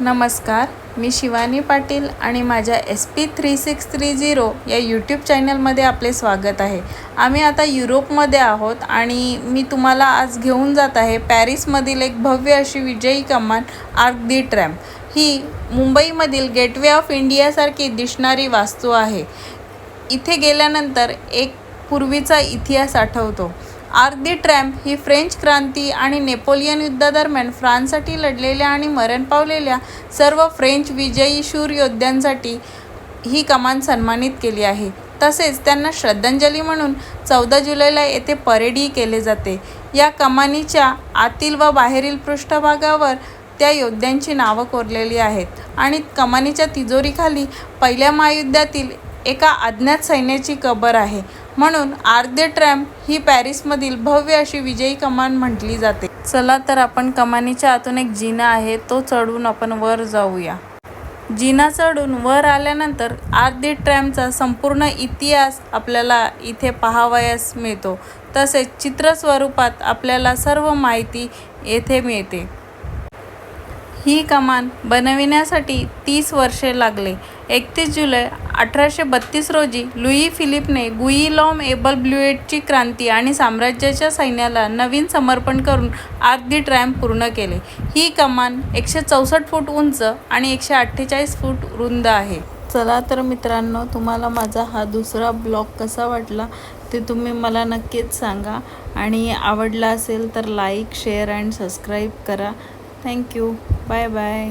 नमस्कार मी शिवानी पाटील आणि माझ्या S P three six three zero या यूट्यूब चॅनलमध्ये आपले स्वागत आहे. आम्ही आता युरोपमध्ये आहोत आणि मी तुम्हाला आज घेऊन जात आहे पॅरिसमधील एक भव्य अशी विजयी कमान आर्क दी ट्रॅम्प ही मुंबईमधील गेटवे ऑफ इंडियासारखी दिसणारी वास्तू आहे. इथे गेल्यानंतर एक पूर्वीचा इतिहास आठवतो. आर्क दी ट्रॅम्प ही फ्रेंच क्रांती आणि नेपोलियन युद्धादरम्यान फ्रान्ससाठी लढलेल्या आणि मरण पावलेल्या सर्व फ्रेंच विजयी शूर योद्ध्यांसाठी ही कमान सन्मानित केली आहे. तसेच त्यांना श्रद्धांजली म्हणून चौदा जुलैला येथे परेडही केले जाते. या कमानीच्या आतील व बाहेरील पृष्ठभागावर त्या योद्ध्यांची नावं कोरलेली आहेत आणि कमानीच्या तिजोरीखाली पहिल्या महायुद्धातील एका अज्ञात सैन्याची कबर आहे. म्हणून आर्क दे ट्रॅम्प ही पॅरिसमधील भव्य अशी विजयी कमान म्हटली जाते. चला तर आपण कमानीच्या आतून एक जिना आहे तो चढून आपण वर जाऊया. जिना चढून वर आल्यानंतर आर्क दे ट्रॅम्पचा संपूर्ण इतिहास आपल्याला इथे पाहावयास मिळतो. तसेच चित्र स्वरूपात आपल्याला सर्व माहिती येथे मिळते. ही कमान बनविण्यासाठी तीस वर्षे लागले. एकतीस जुलै अठराशे बत्तीस रोजी लुई फिलिपने गुईलॉम एबल ब्ल्युएटची क्रांती आणि साम्राज्याच्या सैन्याला नवीन समर्पण करून आर्क दी ट्रॅम्प पूर्ण केले. ही कमान एकशे चौसष्ट फूट उंच आणि एकशे अठ्ठेचाळीस फूट रुंद आहे. चला तर मित्रांनो तुम्हाला माझा हा दुसरा ब्लॉग कसा वाटला ते तुम्ही मला नक्कीच सांगा. आणि आवडला असेल तर लाईक शेअर अँड सबस्क्राईब करा. Thank you. Bye bye.